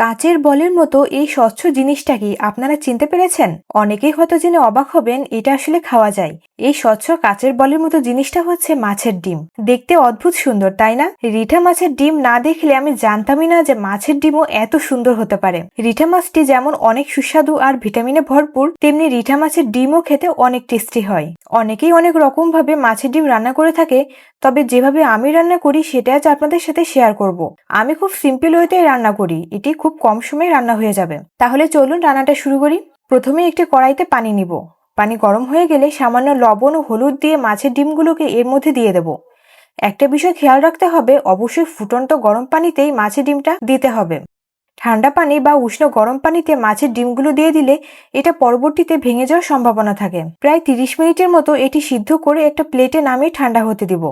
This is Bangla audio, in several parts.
কাচের বলের মতো এই স্বচ্ছ জিনিসটা কি আপনারা চিনতে পেরেছেন? অনেকেই হয়তো জেনে অবাক হবেন, এটা আসলে খাওয়া যায়। এই স্বচ্ছ কাচের বলের মতো জিনিসটা হচ্ছে মাছের ডিম। দেখতে অদ্ভুত সুন্দর, তাই না? রিঠা মাছের ডিম না দেখলে আমি জানতামই না যে মাছের ডিমও এত সুন্দর হতে পারে। রিঠা মাছটি যেমন অনেক সুস্বাদু আর ভিটামিনে ভরপুর, তেমনি রিঠা মাছের ডিমও খেতে অনেক টেস্টি হয়। অনেকেই অনেক রকম ভাবে মাছের ডিম রান্না করে থাকে, তবে যেভাবে আমি রান্না করি সেটা আজ আপনাদের সাথে শেয়ার করব। আমি খুব সিম্পল ওয়েতে রান্না করি, এটি খুব কম সময়ে রান্না হয়ে যাবে। তাহলে চলুন রান্নাটা শুরু করি। প্রথমে একটি কড়াইতে পানি নিব। পানি গরম হয়ে গেলে সামান্য লবণ ও হলুদ দিয়ে মাছের ডিমগুলোকে এর মধ্যে দিয়ে দেব। একটা বিষয় খেয়াল রাখতে হবে, অবশ্যই ফুটন্ত গরম পানিতেই মাছের ডিমটা দিতে হবে। ঠান্ডা পানি বা উষ্ণ গরম পানিতে মাছের ডিমগুলো দিয়ে দিলে এটা পরবর্তীতে ভেঙে যাওয়ার সম্ভাবনা থাকে। প্রায় তিরিশ মিনিটের মতো এটি সিদ্ধ করে একটা প্লেটে নামিয়ে ঠান্ডা হতে দিব।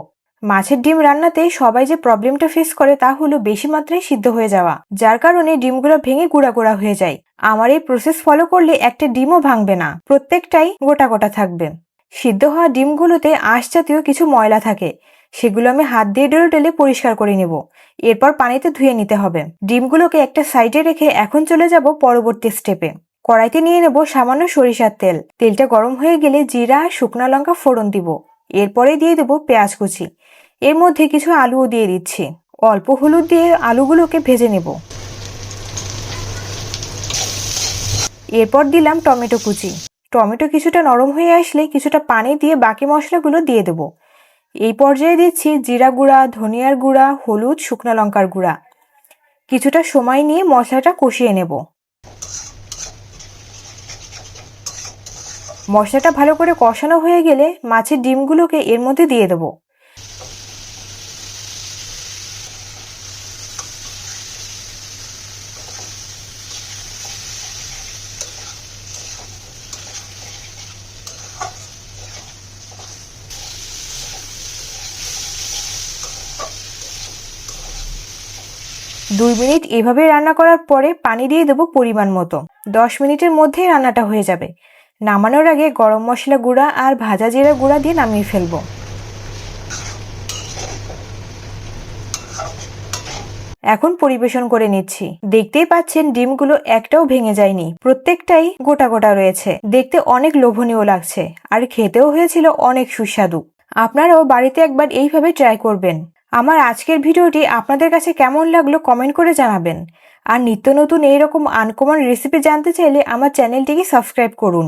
মাছের ডিম রান্নাতে সবাই যে প্রবলেমটা ফেস করে তা হলো বেশি মাত্রায় সিদ্ধ হয়ে যাওয়া, যার কারণে ডিমগুলো ভেঙে গুঁড়া গুঁড়া হয়ে যায়। আমার এই প্রসেস ফলো করলে একটা ডিমও ভাঙবে না, প্রত্যেকটাই গোটা গোটা থাকবে। সিদ্ধ হওয়া ডিমগুলোতে আঁশ জাতীয় কিছু ময়লা থাকে, সেগুলো আমি হাত দিয়ে ডলে ডলে পরিষ্কার করে নেব। এরপর পানিতে ধুয়ে নিতে হবে। ডিমগুলোকে একটা সাইডে রেখে এখন চলে যাব পরবর্তী স্টেপে কড়াইতে নিয়ে নেব সামান্য সরিষার তেল। তেলটা গরম হয়ে গেলে জিরা শুকনো লঙ্কা ফোড়ন দিব। এরপরে দিয়ে দেবো পেঁয়াজ কুচি। এর মধ্যে কিছু আলুও দিয়ে দিচ্ছি। অল্প হলুদ দিয়ে আলুগুলোকে ভেজে নেব। এরপর দিলাম টমেটো কুচি। টমেটো কিছুটা নরম হয়ে আসলে কিছুটা পানি দিয়ে বাকি মশলাগুলো দিয়ে দেব। এই পর্যায়ে দিচ্ছি জিরা গুঁড়া, ধনিয়ার গুঁড়া, হলুদ, শুকনো লঙ্কার গুঁড়া। কিছুটা সময় নিয়ে মশলাটা কষিয়ে নেব। মশলাটা ভালো করে কষানো হয়ে গেলে মাছের ডিমগুলোকে এর মধ্যে দিয়ে দেবো। দুই মিনিট এভাবে রান্না করার পরে পানি দিয়ে দেবো পরিমাণ মতো। দশ মিনিটের মধ্যেই রান্নাটা হয়ে যাবে। নামানোর আগে গরম মশলা গুঁড়া আর ভাজা জিরা গুঁড়া দিয়ে নামিয়ে ফেলব। এখন পরিবেশন করে নিচ্ছি। দেখতেই পাচ্ছেন ডিমগুলো একটাও ভেঙে যায়নি। প্রত্যেকটাই গোটা গোটা রয়েছে। দেখতে অনেক লোভনীয় লাগছে। আর খেতেও হয়েছিল অনেক সুস্বাদু। আপনারাও বাড়িতে একবার এইভাবে ট্রাই করবেন। আমার আজকের ভিডিওটি আপনাদের কাছে কেমন লাগল কমেন্ট করে জানাবেন। আর নিত্য নতুন এইরকম আনকমন রেসিপি জানতে চাইলে আমার চ্যানেলটিকে সাবস্ক্রাইব করুন।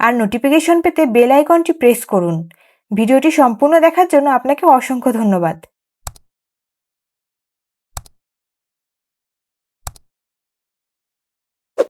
আর নোটিফিকেশন পেতে বেল আইকনটি প্রেস করুন। ভিডিওটি সম্পূর্ণ দেখার জন্য আপনাকে অসংখ্য ধন্যবাদ।